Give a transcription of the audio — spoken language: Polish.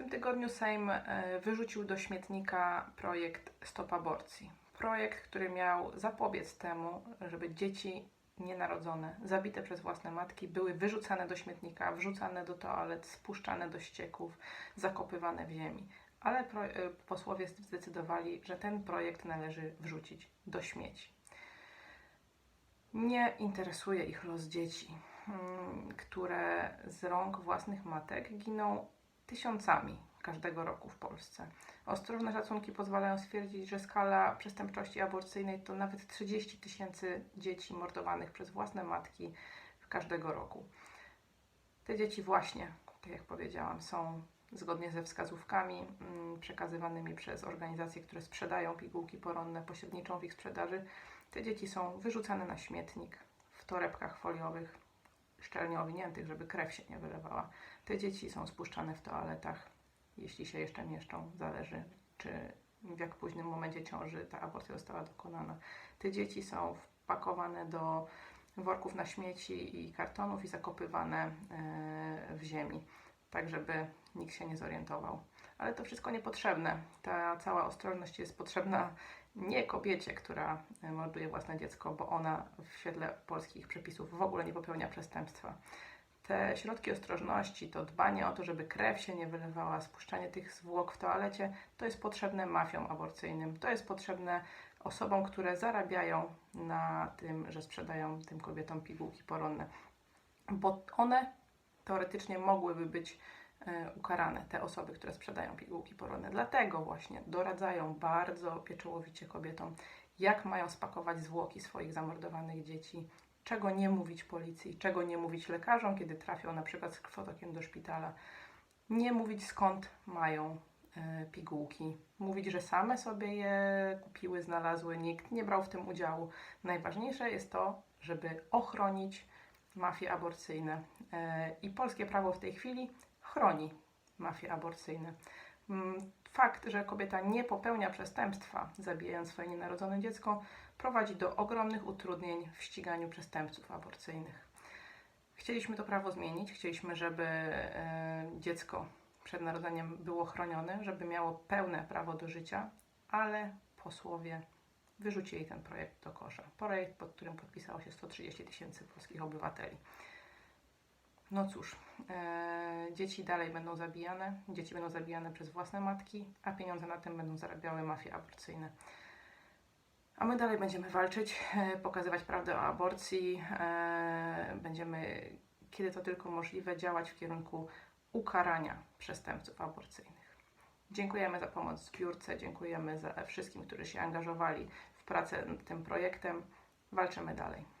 tym tygodniu Sejm e, wyrzucił do śmietnika projekt Stop Aborcji. Projekt, który miał zapobiec temu, żeby dzieci nienarodzone, zabite przez własne matki, były wyrzucane do śmietnika, wrzucane do toalet, spuszczane do ścieków, zakopywane w ziemi. Ale e, posłowie zdecydowali, że ten projekt należy wrzucić do śmieci. Nie interesuje ich los dzieci, mm, które z rąk własnych matek giną tysiącami każdego roku w Polsce. Ostrożne szacunki pozwalają stwierdzić, że skala przestępczości aborcyjnej to nawet 30 tysięcy dzieci mordowanych przez własne matki każdego roku. Te dzieci właśnie, tak jak powiedziałam, są zgodnie ze wskazówkami mm, przekazywanymi przez organizacje, które sprzedają pigułki poronne, pośredniczą w ich sprzedaży. Te dzieci są wyrzucane na śmietnik w torebkach foliowych, szczelnie owiniętych, żeby krew się nie wylewała. Te dzieci są spuszczane w toaletach, jeśli się jeszcze mieszczą, zależy czy w jak późnym momencie ciąży ta aborcja została dokonana. Te dzieci są wpakowane do worków na śmieci i kartonów i zakopywane e, w ziemi, tak żeby nikt się nie zorientował. Ale to wszystko niepotrzebne. Ta cała ostrożność jest potrzebna nie kobiecie, która morduje własne dziecko, bo ona w świetle polskich przepisów w ogóle nie popełnia przestępstwa. Te środki ostrożności, to dbanie o to, żeby krew się nie wylewała, spuszczanie tych zwłok w toalecie, to jest potrzebne mafiom aborcyjnym. To jest potrzebne osobom, które zarabiają na tym, że sprzedają tym kobietom pigułki poronne. Bo one teoretycznie mogłyby być e, ukarane, te osoby, które sprzedają pigułki poronne. Dlatego właśnie doradzają bardzo pieczołowicie kobietom, jak mają spakować zwłoki swoich zamordowanych dzieci, czego nie mówić policji, czego nie mówić lekarzom, kiedy trafią na przykład z krwotokiem do szpitala. Nie mówić skąd mają e, pigułki. Mówić, że same sobie je kupiły, znalazły, nikt nie brał w tym udziału. Najważniejsze jest to, żeby ochronić mafie aborcyjne. E, I polskie prawo w tej chwili chroni mafie aborcyjne. Mm, Fakt, że kobieta nie popełnia przestępstwa, zabijając swoje nienarodzone dziecko, prowadzi do ogromnych utrudnień w ściganiu przestępców aborcyjnych. Chcieliśmy to prawo zmienić, chcieliśmy, żeby e, dziecko przed narodzeniem było chronione, żeby miało pełne prawo do życia, ale posłowie wyrzucili ten projekt do kosza. Projekt, pod którym podpisało się 130 tysięcy polskich obywateli. No cóż, e, dzieci dalej będą zabijane, dzieci będą zabijane przez własne matki, a pieniądze na tym będą zarabiały mafie aborcyjne. A my dalej będziemy walczyć, e, pokazywać prawdę o aborcji, e, będziemy, kiedy to tylko możliwe, działać w kierunku ukarania przestępców aborcyjnych. Dziękujemy za pomoc zbiórce, dziękujemy za wszystkim, którzy się angażowali w pracę nad tym projektem. Walczymy dalej.